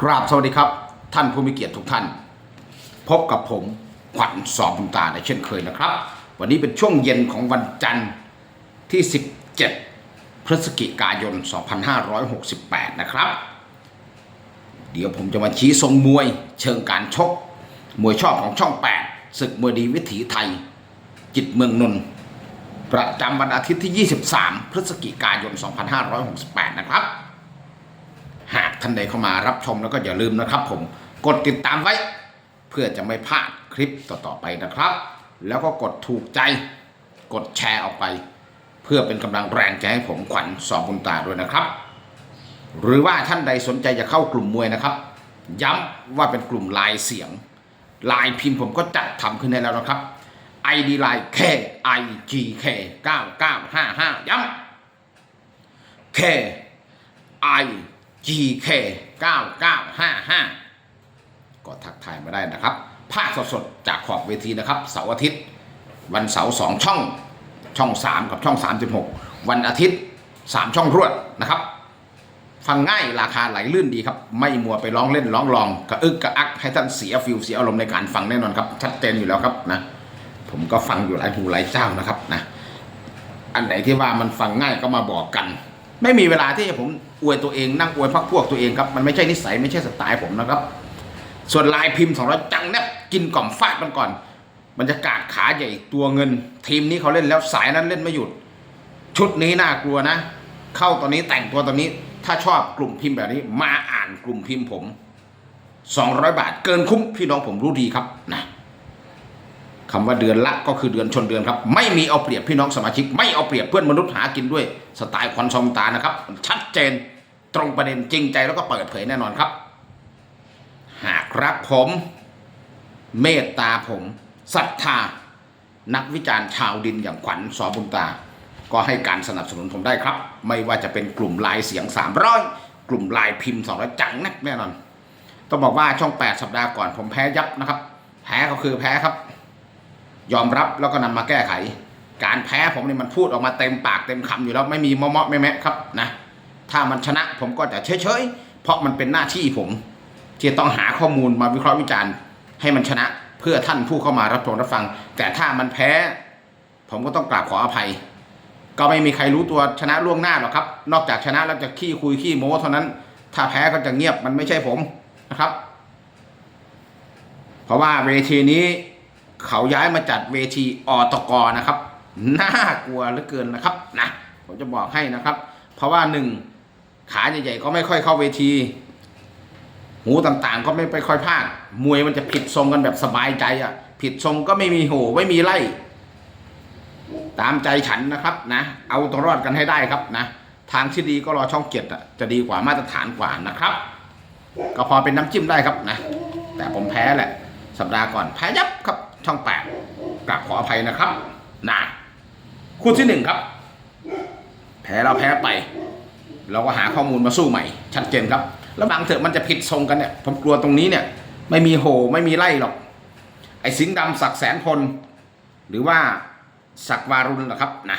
ครับสวัสดีครับ ท่านผู้มีเกียรติทุกท่าน พบกับผมขวัญสอบบุญตาในเช่นเคยนะครับ วันนี้เป็นช่วงเย็นของวันจันทร์ที่ 17 พฤศจิกายน 2568 นะครับ เดี๋ยวผมจะมาชี้ทรงมวย เชิงการชก มวยชอบของช่อง 8 ศึกมวยดีวิถีไทย จิตเมืองนนท์ประจำวันอาทิตย์ที่ 23 พฤศจิกายน 2568 นะครับ หากท่านใดเข้ามารับชมแล้วก็อย่าลืมนะครับ ผมกดติดตามไว้ เพื่อจะไม่พลาดคลิปต่อๆไปนะครับ แล้วก็กดถูกใจ กดแชร์ออกไป เพื่อเป็นกำลังแรงใจให้ผมขวัญสอบบุญตาด้วยนะครับ หรือว่าท่านใดสนใจจะเข้ากลุ่มมวยนะครับ ย้ำว่าเป็นกลุ่มลายเสียงลายพิมพ์ผมก็จัดทำขึ้นให้แล้วนะครับ ID ไลน์ K I G K 9955ย้ำ K I G K 9955 ก็ทักทายมาได้นะครับ ภาคสดๆ จากขอบเวทีนะครับ เสาร์อาทิตย์ วันเสาร์สองช่อง ช่อง 3 กับช่อง 36 วันอาทิตย์ 3 ช่องรวดนะครับ ฟังง่ายราคาไหลลื่นดีครับ ไม่มัวไปร้องเล่นร้องลองกระอึกกระอักให้ท่านเสียฟิลเสียอารมณ์ในการฟังแน่นอนครับ ชัดเจนอยู่แล้วครับนะผมก็ฟังอยู่หลายหูหลายเจ้านะครับนะอันไหนที่ว่ามันฟังง่ายก็มาบอกกัน ไม่มีเวลาที่ผมอวยตัวเองนั่งอวยพักพวกตัวเองครับมันไม่ใช่นิสัยไม่ใช่สไตล์ผมนะครับ ส่วนลายพิมพ์สองร้อยจังแนบกินกล่อมฟาดมันก่อนบรรยากาศขาใหญ่ตัวเงิน ทีมนี้เขาเล่นแล้วสายนั้นเล่นไม่หยุด ชุดนี้น่ากลัวนะ เข้าตอนนี้แต่งตัวตอนนี้ ถ้าชอบกลุ่มพิมพ์แบบนี้ มาอ่านกลุ่มพิมพ์ผม 200 บาทเกินคุ้มพี่น้องผมรู้ดีครับนะ คำว่าเดือนละก็คือเดือนชนเดือนครับ ไม่มีเอาเปรียบพี่น้องสมาชิก ไม่เอาเปรียบเพื่อนมนุษย์หากินด้วยสไตล์ควันซองตานะครับ ชัดเจนตรงประเด็นจริงใจแล้วก็เปิดเผยแน่นอนครับ หากรักผม เมตตาผมศรัทธานักวิจารณ์ชาวดินอย่างขวัญสอบุญตา ก็ให้การสนับสนุนผมได้ครับ ไม่ว่าจะเป็นกลุ่มลายเสียง 300 กลุ่มลายพิมพ์200จังนักแน่นอนต้องบอกว่าช่อง 8 สัปดาห์ก่อนผมแพ้ยับนะครับ แพ้ก็คือแพ้ครับ ยอมรับแล้วก็นำมาแก้ไข การแพ้ผมนี่มันพูดออกมาเต็มปากเต็มคำอยู่แล้วไม่มีเมาะๆแม่ครับนะถ้ามันชนะผมก็จะเฉยๆเพราะมันเป็นหน้าที่ผม ที่ต้องหาข้อมูลมาวิเคราะห์วิจารณ์ ให้มันชนะเพื่อท่านผู้เข้ามารับชมรับฟัง แต่ถ้ามันแพ้ ผมก็ต้องกราบขออภัย ก็ไม่มีใครรู้ตัวชนะล่วงหน้าหรอกครับ นอกจากชนะแล้วจะขี้คุยขี้โม้เท่านั้น ถ้าแพ้ก็จะเงียบมันไม่ใช่ผมนะครับ เพราะว่าเวทีนี้ เขาย้ายมาจัดเวทีอตกนะครับน่ากลัวเหลือเกินนะครับนะผมจะบอกให้นะครับ เพราะว่าหนึ่งขาใหญ่ๆก็ไม่ค่อยเข้าเวที หูต่างๆ ก็ไม่ไปค่อยพลาดมวยมันจะผิดทรงกันแบบสบายใจอะ ผิดทรงก็ไม่มีโหไม่มีไล่ตามใจฉันนะครับนะ เอาตัวรอดกันให้ได้ครับนะ ทางที่ดีก็รอช่องเจ็ดอะจะดีกว่ามาตรฐานกว่านะครับ ก็พอเป็นน้ำจิ้มได้ครับนะ แต่ผมแพ้แหละ สัปดาห์ก่อนแพ้ยับครับ ช่องแปดกลับขออภัยนะครับนะคู่ที่หนึ่งครับ แพ้เราแพ้ไป เราก็หาข้อมูลมาสู้ใหม่ ชัดเจนครับ แล้วบางเถอะมันจะผิดทรงกันเนี่ย ผมกลัวตรงนี้เนี่ย ไม่มีโหไม่มีไล่หรอก ไอ้สิงห์ดำศักแสนพล หรือว่าศักวารุณนะครับนะ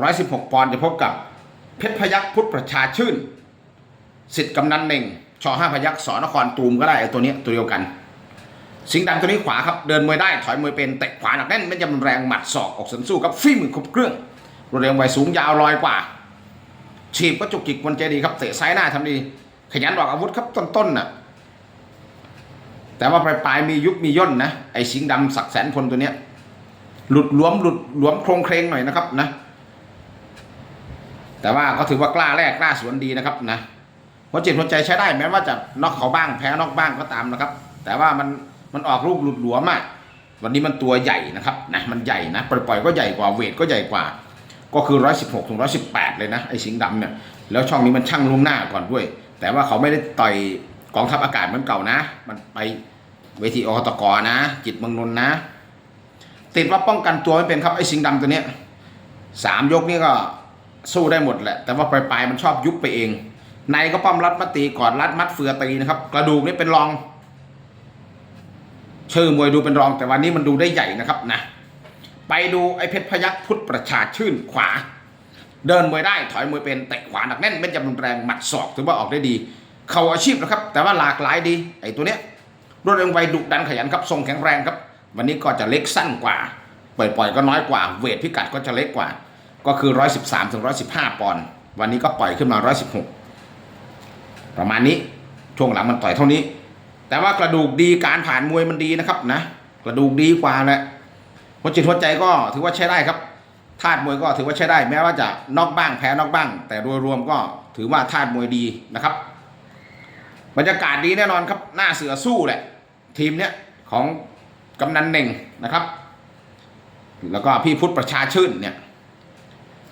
ร้อยสิบหกปอนด์จะพบกับเพชรพยักพุทธประชาชื่น สิทธิ์กำนันเน่งชอห้าพยักสอนครตูมก็ได้ตัวนี้ตัวเดียวกัน สิงห์ดำตัวนี้ขวาครับ เดินมวยได้ถอยมวยเป็นเตะขวาหนักแน่นไม่จำแรงหมัดศอกออกสันสู้ครับฝีมือครบเครื่องรวดเร็วไวสูงยาวลอยกว่า ฉีบก็จุกจิกวันเจดีครับเตะซ้ายหน้าทำดี ขยันออกอาวุธครับต้นๆน่ะแต่ว่าปลายๆมียุบมีย่นนะไอ้สิงห์ดำศักแสนพลตัวเนี้ยหลุดหลวมหลุดหลวมโครงเครงหน่อยนะครับนะ แต่ว่าก็ถือว่ากล้าแรกกล้าสวนดีนะครับนะหัวจิตหัวใจใช้ได้แม้ว่าจะน็อกเขาบ้างแพ้น็อกบ้างก็ตามนะครับ แต่ว่ามัน มันออกลูกหลุดหลวมอะวันนี้มันตัวใหญ่นะครับนะมันใหญ่นะปล่อยๆก็ใหญ่กว่าเวทก็ใหญ่กว่า ก็คือร้อยสิบหกถึงร้อยสิบแปดเลยนะไอ้สิงห์ดำเนี่ยแล้วช่องนี้มันช่างล่วงหน้าก่อนด้วย แต่ว่าเขาไม่ได้ต่อยกองทัพอากาศเหมือนเก่านะ มันไปเวทีอตกนะ จิตเมืองนนนะ ติดว่าป้องกันตัวไม่เป็นครับไอ้สิงห์ดำตัวเนี้ยสามยกนี่ก็สู้ได้หมดแหละ แต่ว่าปลายๆมันชอบยุบไปเอง ในก็ป้อมรัดมัดตีก่อนรัดมัดเฟือตีนะครับ กระดูกนี่เป็นรอง ชื่อมวยดูเป็นรองแต่วันนี้มันดูได้ใหญ่นะครับนะ ไปดูไอ้เพชรพยักพุทธประชาชื่นขวา เดินมวยได้ถอยมวยเป็นเตะขวาหนักแน่นเป็นจำนวนแรงหมัดศอกถือว่าออกได้ดี เขาอาชีพนะครับ แต่ว่าหลากหลายดี ไอ้ตัวเนี้ยรวดเร็วไวดุดันขยันครับทรงแข็งแรงครับ วันนี้ก็จะเล็กสั้นกว่าปล่อยๆก็น้อยกว่า เวทพิกัดก็จะเล็กกว่า ก็คือ 113ถึง115 ปอนด์วันนี้ก็ปล่อยขึ้นมา 116 ประมาณนี้ช่วงหลังมันต่อยเท่านี้ แต่ว่ากระดูกดีการผ่านมวยมันดีนะครับนะ กระดูกดีกว่าแหละหัวจิตหัวใจก็ถือว่าใช้ได้ครับธาตุมวยก็ถือว่าใช้ได้ แม้ว่าจะนอกบ้างแพ้นอกบ้าง แต่โดยรวมก็ถือว่าธาตุมวยดีนะครับ บรรยากาศดีแน่นอนครับหน้าเสือสู้แหละ ทีมเนี้ยของกำนันเน่งนะครับ แล้วก็พี่พุทธประชาชื่นเนี่ย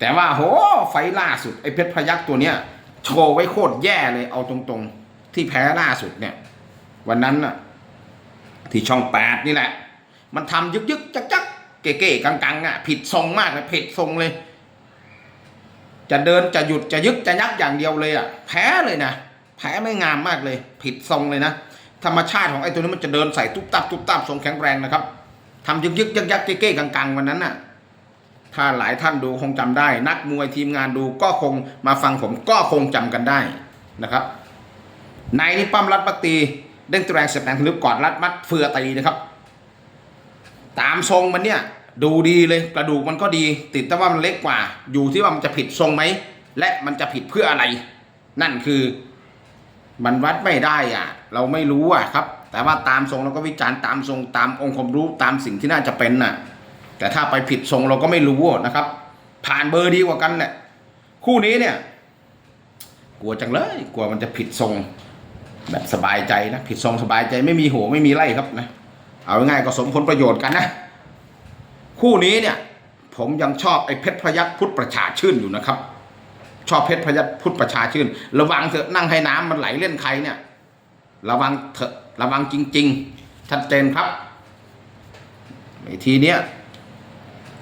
แต่ว่าโหไฟล่าสุดไอ้เพชรพยักตัวเนี้ยโชว์ไว้โคตรแย่เลยเอาตรงๆ ที่แพ้ล่าสุดเนี่ย วันนั้นน่ะที่ช่องแปดนี่แหละ มันทำยึกยึกจักจักเก๋ๆกังๆอะผิดทรงมากเลยผิดทรงเลย จะเดินจะหยุดจะยึกจะยักอย่างเดียวเลยอะแพ้เลยนะแพ้ไม่งามมากเลย ผิดทรงเลยนะธรรมชาติของไอ้ตัวนี้มันจะเดินใส่ตุ๊บตับตุ๊บตับทรงแข็งแรงนะครับทำยึกยึกยักยักเก๋ๆกังๆวันนั้นน่ะถ้าหลายท่านดูคงจำได้ นักมวยทีมงานดูก็คงมาฟังผมก็คงจำกันได้นะครับในนี่ปั้มรัดปักตี เด้งตัวแรงเสียบแรงทะลุกอดรัดมัดเฟือตีนะครับ ตามทรงมันเนี่ยดูดีเลยกระดูกมันก็ดีติดแต่ว่ามันเล็กกว่า อยู่ที่ว่ามันจะผิดทรงไหมและมันจะผิดเพื่ออะไร นั่นคือมันวัดไม่ได้อะ เราไม่รู้อะครับ แต่ว่าตามทรงเราก็วิจารณ์ตามทรงตามองค์ความรู้ตามสิ่งที่น่าจะเป็นน่ะ แต่ถ้าไปผิดทรงเราก็ไม่รู้นะครับ ผ่านเบอร์ดีกว่ากันแหละคู่นี้เนี่ย กลัวจังเลย กลัวมันจะผิดทรง แบบสบายใจนะผิดทรงสบายใจไม่มีโหไม่มีไล่ครับนะเอาง่ายก็สมผลประโยชน์กันนะ คู่นี้เนี่ย ผมยังชอบไอ้เพชรพยัคฆ์พุทธประชาชื่นอยู่นะครับ ชอบเพชรพยัคฆ์พุทธประชาชื่น ระวังเถอะนั่งให้น้ำมันไหลเล่นใครเนี่ย ระวังเถอะระวังจริง ๆ ชัดเจนครับไอ้ทีเนี้ย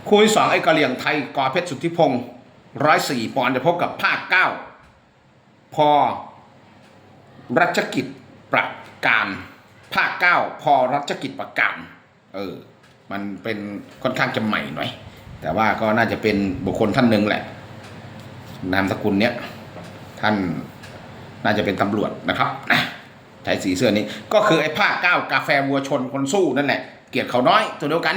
คู่ที่สองไอ้กะเหลี่ยงไทยกอเพชรสุทธิพงศ์ร้อยสี่ปอนด์จะพบกับภาคเก้าพอ รัชกิจประการภาคเก้าพอรัชกิจประการเออมันเป็นค่อนข้างจะใหม่หน่อย แต่ว่าก็น่าจะเป็นบุคคลท่านหนึ่งแหละ นามสกุลเนี้ยท่านน่าจะเป็นตำรวจนะครับใช้สีเสื้อนี้ ก็คือไอ้ผ้าเก้ากาแฟวัวชนคนสู้นั่นแหละ เกียรติเขาน้อยตัวเดียวกัน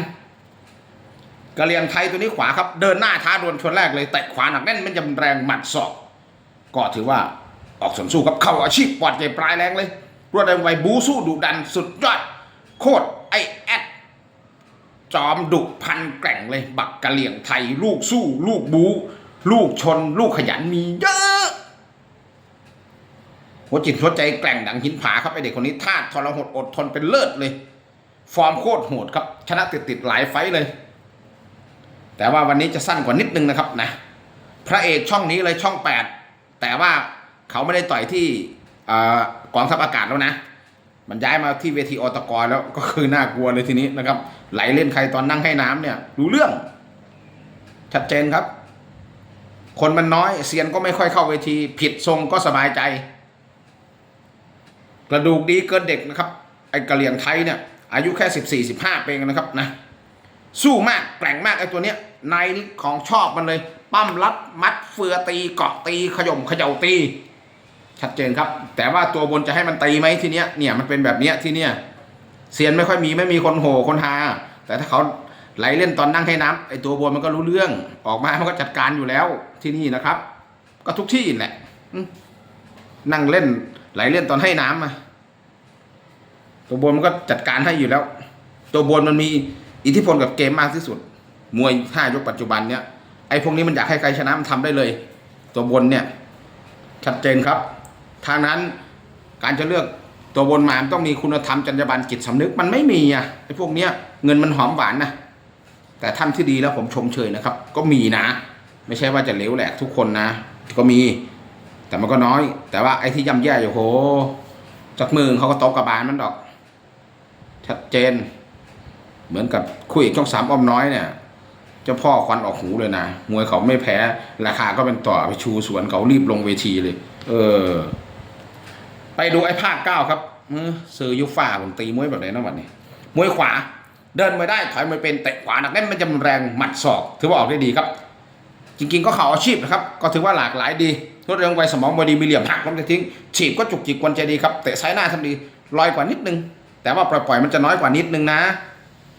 กะเหรียงไทยตัวนี้ขวาครับ เดินหน้าท้าดวลชนแรกเลยเตะขวาหนักแน่นมันจะแรงหมัดศอก ก็ถือว่า ออกสมสู้ครับเข้าอาชีพปอดใหญ่ปลายแรงเลย รวดเร็วไวบูสู้ดุดันสุดยอด โคตรไอแอดจอมดุพันแกร่งเลย บักกะเหลี่ยงไทย ลูกสู้ ลูกบูลูกชน ลูกขยันมีเยอะ หัวจิตหัวใจแกร่งดังหินผาครับไอเด็กคนนี้ธาทรหดอดทนเป็นเลิศเลย ฟอร์มโคตรโหดครับ ชนะติดติดหลายไฟเลย แต่ว่าวันนี้จะสั้นกว่านิดนึงนะครับนะ พระเอกช่องนี้เลยช่องแปดแต่ว่า เขาไม่ได้ต่อยที่กองทัพอากาศแล้วนะ มันย้ายมาที่เวทีอตกแล้วก็คือน่ากลัวเลยทีนี้นะครับ ไหลเล่นใครตอนนั่งให้น้ำเนี่ยรู้เรื่อง ชัดเจนครับ คนมันน้อยเซียนก็ไม่ค่อยเข้าเวที ผิดทรงก็สบายใจ กระดูกดีเกินเด็กนะครับ ไอ้กะเหลี่ยงไทยเนี่ยอายุแค่สิบสี่สิบห้าเองนะครับนะสู้มากแกร่งมากไอ้ตัวเนี้ยในของชอบมันเลย ปั้มรัดมัดเฟือตีเกาะตีขย่มเขย่าตี ชัดเจนครับ แต่ว่าตัวบนจะให้มันตีไหมทีเนี้ยเนี่ยมันเป็นแบบเนี้ยที่เนี้ยเซียนไม่ค่อยมีไม่มีคนโห่คนหาแต่ถ้าเขาไหลเล่นตอนนั่งให้น้ำไอ้ตัวบนมันก็รู้เรื่องออกมามันก็จัดการอยู่แล้วที่นี่นะครับ ก็ทุกที่แหละนั่งเล่น ไหลเล่นตอนให้น้ำมาตัวบนมันก็จัดการให้อยู่แล้ว ตัวบนมันมีอิทธิพลกับเกมมากที่สุด มวยห้ายกปัจจุบันเนี่ยไอพวกนี้มันอยากให้ใครชนะมันทำได้เลย ตัวบนเนี่ย ชัดเจนครับ ทางนั้นการจะเลือกตัวบนมามต้องมีคุณธรรมจรรยาบรรณจิตสำนึกมันไม่มีอะไอ้พวกเนี้ยเงินมันหอมหวานนะแต่ท่านที่ดีแล้วผมชมเชยนะครับ ก็มีนะ ไม่ใช่ว่าจะเลวแหลกทุกคนนะ ก็มี แต่มันก็น้อย แต่ว่าไอ้ที่ย่ำแย่อยู่โหจากมือเขาก็ตบกระบาลมันดอก ชัดเจน เหมือนกับคุยช่องสามอ้อมน้อยเนี่ยเจ้าพ่อควันออกหูเลยนะมวยเขาไม่แพ้ ราคาก็เป็นต่อไปชูสวนเขารีบลงเวทีเลย เออ ไปดูไอ้ภาคเก้าครับเออซื้อยุฟ่าผมตีมวยแบบไหนนะวันนี้มวยขวา เดินไม่ได้ถอยไม่เป็นเตะขวาหนักแน่นมันจะแรงหมัดศอก ถือว่าออกได้ดีครับ จริงๆก็เข่าอาชีพนะครับ ก็ถือว่าหลากหลายดีรวดเร็วไวสมองบอดีมีเหลี่ยมหักล้มจะทิ้ง ฉีบก็จุกจิกกวนใจดีครับเตะซ้ายหน้าทำดีลอยกว่านิดนึง แต่ว่าปล่อยๆมันจะน้อยกว่านิดนึงนะ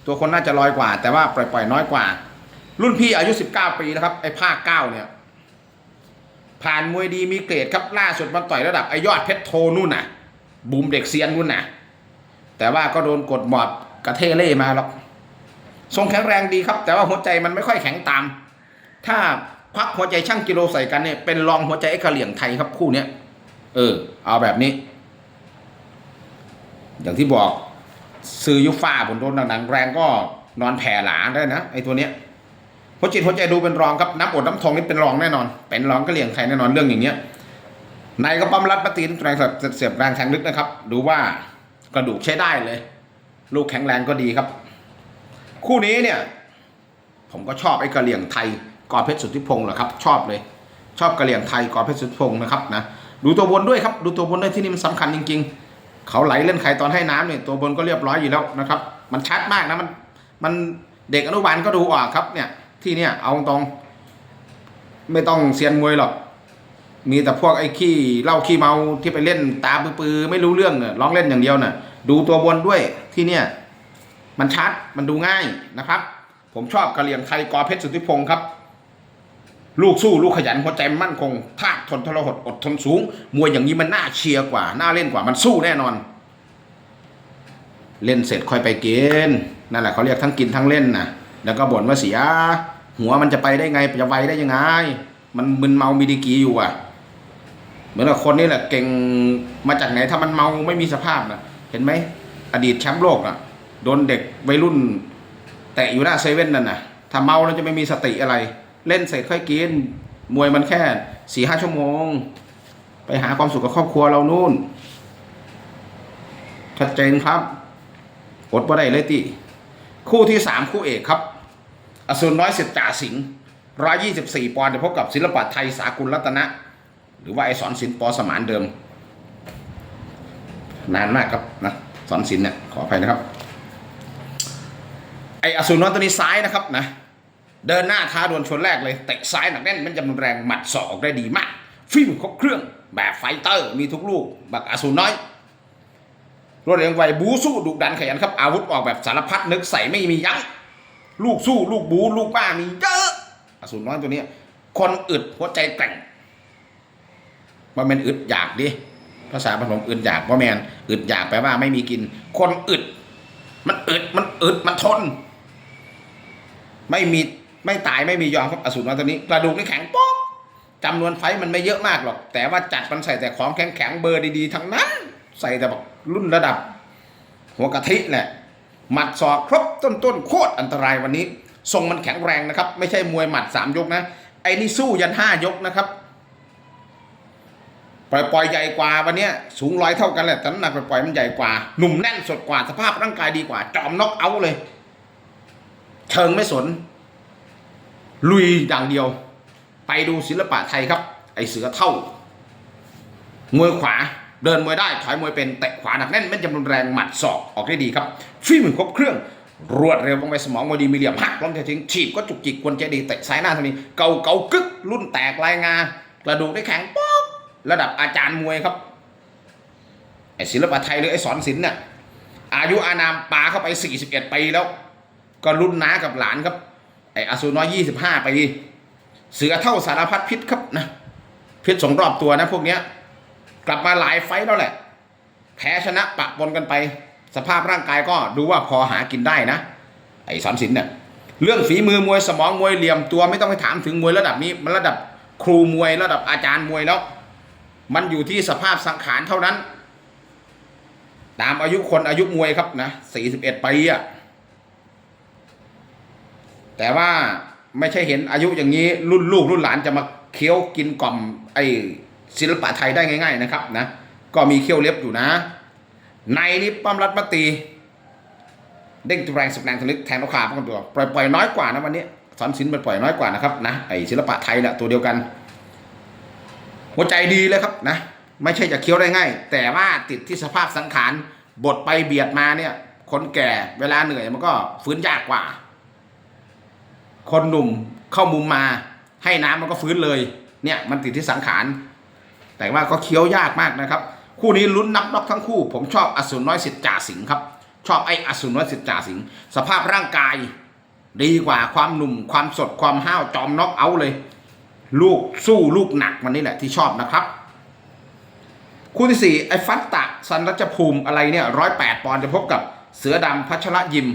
ตัวคนน่าจะลอยกว่า แต่ว่าปล่อยๆน้อยกว่า รุ่นพี่อายุ 19 ปีนะครับไอ้ภาคเก้าเนี่ย ผ่านมวยดีมีเกรดครับล่าสุดมันต่อยระดับไอยอดเพชรโทนู่นน่ะ บูมเด็กเซียนนู่นน่ะ แต่ว่าก็โดนกดหมอบกระเทเล่มาหรอกทรงแข็งแรงดีครับ แต่ว่าหัวใจมันไม่ค่อยแข็งตาม ถ้าควักหัวใจช่างกิโลใส่กันเนี่ยเป็นรองหัวใจไอ้กะเหลี่ยงไทยครับคู่เนี้ยเออ เอาแบบนี้ อย่างที่บอกซื้อยุฟ้าบนโดนหนังแรงก็นอนแผ่หลาได้นะไอ้ตัวเนี้ย หัวจิตหัวใจดูเป็นรองครับน้ำอดน้ำทองนี่เป็นรองแน่นอน เป็นรองกะเหลี่ยงไทยแน่นอนเรื่องอย่างเงี้ยในก็ปั๊มรัดปะตีนแรงเสียบแรงแทงลึกนะครับ ดูว่ากระดูกใช้ได้เลย ลูกแข็งแรงก็ดีครับ คู่นี้เนี่ย ผมก็ชอบไอ้กระเหลี่ยงไทยกอเพชรสุทธิพงศ์แหละครับ ชอบเลย ชอบกระเหลี่ยงไทยกอเพชรสุทธิพงศ์นะครับนะดูตัวบนด้วยครับ ดูตัวบนด้วยที่นี่มันสำคัญจริง ๆ เขาไหลเล่นไข่ตอนให้น้ำเนี่ยตัวบนก็เรียบร้อยอยู่แล้วนะครับ มันชัดมากนะมันมันเด็กอนุบาลก็ดูออกครับเนี่ย ที่เนี่ยเอาตรงไม่ต้องเซียนมวยหรอก มีแต่พวกไอ้ขี้เหล้าขี้เมาที่ไปเล่นตาปื้อๆไม่รู้เรื่องเนี่ยร้องเล่นอย่างเดียวน่ะดูตัวบนด้วยที่เนี่ย มันชัดมันดูง่ายนะครับ ผมชอบกะเหลี่ยงไทยกอเพชรสุทธิพงศ์ครับ ลูกสู้ลูกขยันหัวใจมั่นคงธาทนทรหดอดทนสูง มวยอย่างนี้มันน่าเชียร์กว่า น่าเล่นกว่ามันสู้แน่นอน เล่นเสร็จค่อยไปกินนั่นแหละเขาเรียกทั้งกินทั้งเล่นนะแล้วก็บ่นว่าเสีย หัวมันจะไปได้ไงจะไวได้ยังไง มันมึนเมามีดีกีอยู่อะ เหมือนกับคนนี่แหละเก่งมาจากไหนถ้ามันเมาไม่มีสภาพนะเห็นไหมอดีตแชมป์โลกอะโดนเด็กวัยรุ่นแตะอยู่หน้าเซเว่นนั่นน่ะถ้าเมาแล้วจะไม่มีสติอะไร เล่นเสร็จค่อยกิน มวยมันแค่สี่ห้าชั่วโมง ไปหาความสุขกับครอบครัวเรานู่นชัดเจนครับอดว่าได้เลยติ คู่ที่สามคู่เอกครับ อสูรน้อยสิทธิ์จ่าสิงร้อยยี่สิบสี่ปอนด์จะพบกับศิลปะไทยสากุลรัตนะ หรือว่าไอสอนศิลป์ปอสมานเดิม นานมากครับนะสอนศิลป์เนี่ยขออภัยนะครับ ไออสูรน้อยตัวนี้ซ้ายนะครับนะเดินหน้าท้าดวลชนแรกเลยเตะซ้ายหนักแน่นมันจำนวนแรงหมัดศอกออกได้ดีมาก ฟิล์มครบเครื่องแบบไฟเตอร์มีทุกลูกบักอสูรน้อยรวดเร็วไวบูสู้ดุดันขยันครับอาวุธออกแบบสารพัดนึกใส่ไม่มียั้ง ลูกสู้ลูกบูลูกบ้ามีเยอะอสูรน้อยตัวนี้คนอึดหัวใจแกร่งว่าแมนอึดอยากดิภาษาผสมอึดอยากว่าแมนอึดอยากแปลว่าไม่มีกิน คนอึด มันอึดมันอึดมันทน ไม่มีไม่ตายไม่มียอมครับอสูรน้อยตัวนี้ กระดูกนี่แข็งป๊อกจำนวนไฟมันไม่เยอะมากหรอก แต่ว่าจัดมันใส่แต่ของแข็งแข็งๆเบอร์ดีๆทั้งนั้น ใส่แต่แบบรุ่นระดับ หัวกะทิแหละ หมัดศอกครบต้นต้นๆโคตรอันตรายวันนี้ทรงมันแข็งแรงนะครับ ไม่ใช่มวยหมัดสามยกนะ ไอ้นี่สู้ยันห้ายกนะครับปล่อยปล่อยใหญ่กว่าวันนี้สูงร้อยเท่ากันแหละแต่น้ำหนักปล่อยปล่อยมันใหญ่กว่า หนุ่มแน่นสดกว่าสภาพร่างกายดีกว่า จอมน็อกเอาเลย เชิงไม่สน ลุยอย่างเดียว ไปดูศิลปะไทยครับ ไอเสือเท่ามวยขวา เดินมวยได้ถอยมวยเป็นเตะขวาหนักแน่นไม่จำนวนแรงหมัดศอกออกได้ดีครับฟิล์มครบเครื่องรวดเร็วลงไปสมองมวยดีมีเหลี่ยมหักล้มทิ้งฉีบก็จุกจิกกวนใจดีเตะซ้ายหน้าทางนี้เกาเกากึกรุ่นแตกลายงากระดูกได้แข็งป๊อกระดับอาจารย์มวยครับไอศิลปะไทยหรือไอสอนศิลป์เนี่ยอายุอานามปาเข้าไป 41 ปีแล้ว ก็รุ่นน้ากับหลานครับ ไออาซูน้อย25ปีเสือเท่าสารพัดพิษครับนะพิษสงรอบตัวนะพวกเนี้ย กลับมาหลายไฟต์แล้วแหละ แพ้ชนะปะปนกันไป สภาพร่างกายก็ดูว่าพอหากินได้นะ ไอ้สอนศิลป์เนี่ยเรื่องฝีมือมวยสมองมวยเหลี่ยมตัวไม่ต้องไปถามถึงมวยระดับนี้ มันระดับครูมวยระดับอาจารย์มวยแล้ว มันอยู่ที่สภาพสังขารเท่านั้น ตามอายุคนอายุมวยครับนะ41ปีอะแต่ว่าไม่ใช่เห็นอายุอย่างนี้รุ่นลูกรุ่นหลานจะมาเคี้ยวกินกล่อมไอ้ ศิลปะไทยได้ง่าย ๆนะครับนะก็มีเขี้ยวเล็บอยู่นะ ในนี้ปั้มรัดมาตีเด้งตัวแรงสุดแรงทะลึกแทงลูกขาป้องกันตัวปล่อยปล่อยน้อยกว่านะวันนี้สอนศิลป์มันปล่อยน้อยกว่านะครับนะไอศิลปะไทยแหละตัวเดียวกัน หัวใจดีเลยครับนะ ไม่ใช่จะเคี้ยวได้ง่าย แต่ว่าติดที่สภาพสังขารบทไปเบียดมาเนี่ย คนแก่เวลาเหนื่อยมันก็ฟื้นยากกว่า คนหนุ่มเข้ามุมมาให้น้ำมันก็ฟื้นเลย เนี่ยมันติดที่สังขาร แต่ว่าก็เคี้ยวยากมากนะครับ คู่นี้ลุ้นนับน็อกทั้งคู่ ผมชอบอสูรน้อยสิทธิ์จ่าสิงห์ครับ ชอบไอ้อสูรน้อยสิทธิ์จ่าสิงห์สภาพร่างกาย ดีกว่าความหนุ่มความสดความห้าวจอมน็อกเอาเลย ลูกสู้ลูกหนักมันนี่แหละที่ชอบนะครับ คู่ที่สี่ไอ้ฟัตตะสันรัชภูมิอะไรเนี่ยร้อยแปดปอนด์จะพบกับเสือดำพัชระยิม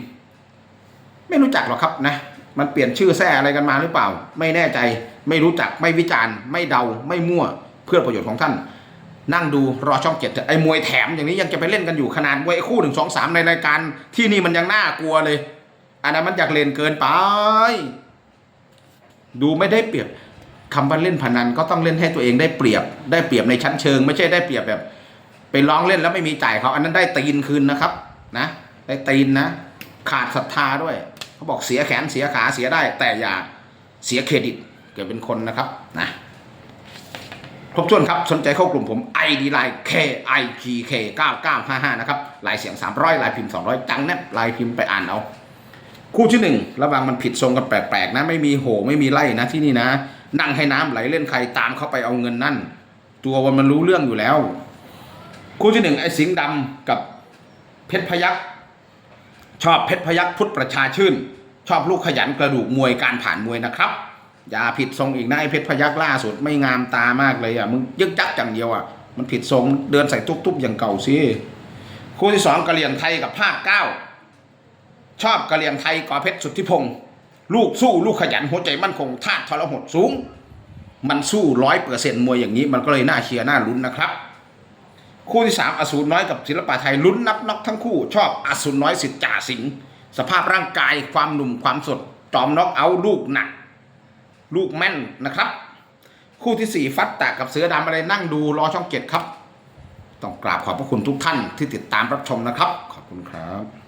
ไม่รู้จักหรอกครับนะมันเปลี่ยนชื่อแท้อะไรกันมาหรือเปล่า ไม่แน่ใจไม่รู้จักไม่วิจารณ์ ไม่เดาไม่มั่ว พื่อประโยชน์ของท่าน นั่งดูรอช่องเจ็ดไอ้มวยแถมอย่างนี้ยังจะไปเล่นกันอยู่ขนาดมวยคู่หนึ่งสองสามในรายการ ที่นี่มันยังน่ากลัวเลย อันนั้นมันอยากเล่นเกินไป ดูไม่ได้เปรียบคำว่าเล่นพนันก็ต้องเล่นให้ตัวเองได้เปรียบ ได้เปรียบในชั้นเชิง ไม่ใช่ได้เปรียบแบบไปร้องเล่นแล้วไม่มีจ่ายเขาอันนั้นได้ตีนคืนนะครับ นะได้ตีนนะ ขาดศรัทธาด้วย เขาบอกเสียแขนเสียขาเสียได้ แต่อย่าเสียเครดิตเกิดเป็นคนนะครับนะ ครบถ้วนครับ สนใจเข้ากลุ่มผม ID Line K I P K 9955 นะครับลายเสียง 300ลายพิมพ์ 200 จังแนบลายพิมพ์ไปอ่านเอา คู่ที่หนึ่งระวังมันผิดทรงกันแปลกๆนะ ไม่มีโหไม่มีไล่นะที่นี่นะ นั่งให้น้ำไหลเล่นใครตามเข้าไปเอาเงินนั่น ตัววันมันรู้เรื่องอยู่แล้ว คู่ที่หนึ่งไอ้สิงห์ดำกับเพชรพยักชอบเพชรพยักพุทธประชาชื่น ชอบลูกขยันกระดูกมวยการผ่านมวยนะครับ อย่าผิดทรงอีกนะไอ้เพชรพยักล่าสุดไม่งามตามากเลยอะมึงยึกยักอย่างเดียวอะมันผิดทรงเดินใส่ตุ๊บๆอย่างเก่าสิคู่ที่สองกะเหรี่ยงไทยกับภาคเก้าชอบกะเหรี่ยงไทยกอเพชรสุทธิพงศ์ลูกสู้ลูกขยันหัวใจมั่นคงธาตุทรหดสูง มันสู้ร้อยเปอร์เซ็นต์มวยอย่างนี้ มันก็เลยน่าเชียร์น่าลุ้นนะครับ คู่ที่สามอสูรน้อยกับศิลปะไทยลุ้นนับน็อกทั้งคู่ ชอบอสูรน้อยสิทธิ์จ่าสิงสภาพร่างกายความหนุ่มความสดจอมน็อกเอาลูกหนัก ลูกแม่นนะครับ คู่ที่สี่ฟัดตะกับเสือดำอะไรนั่งดูรอช่องเจ็ดครับ ต้องกราบขอบพระคุณทุกท่านที่ติดตามรับชมนะครับ ขอบคุณครับ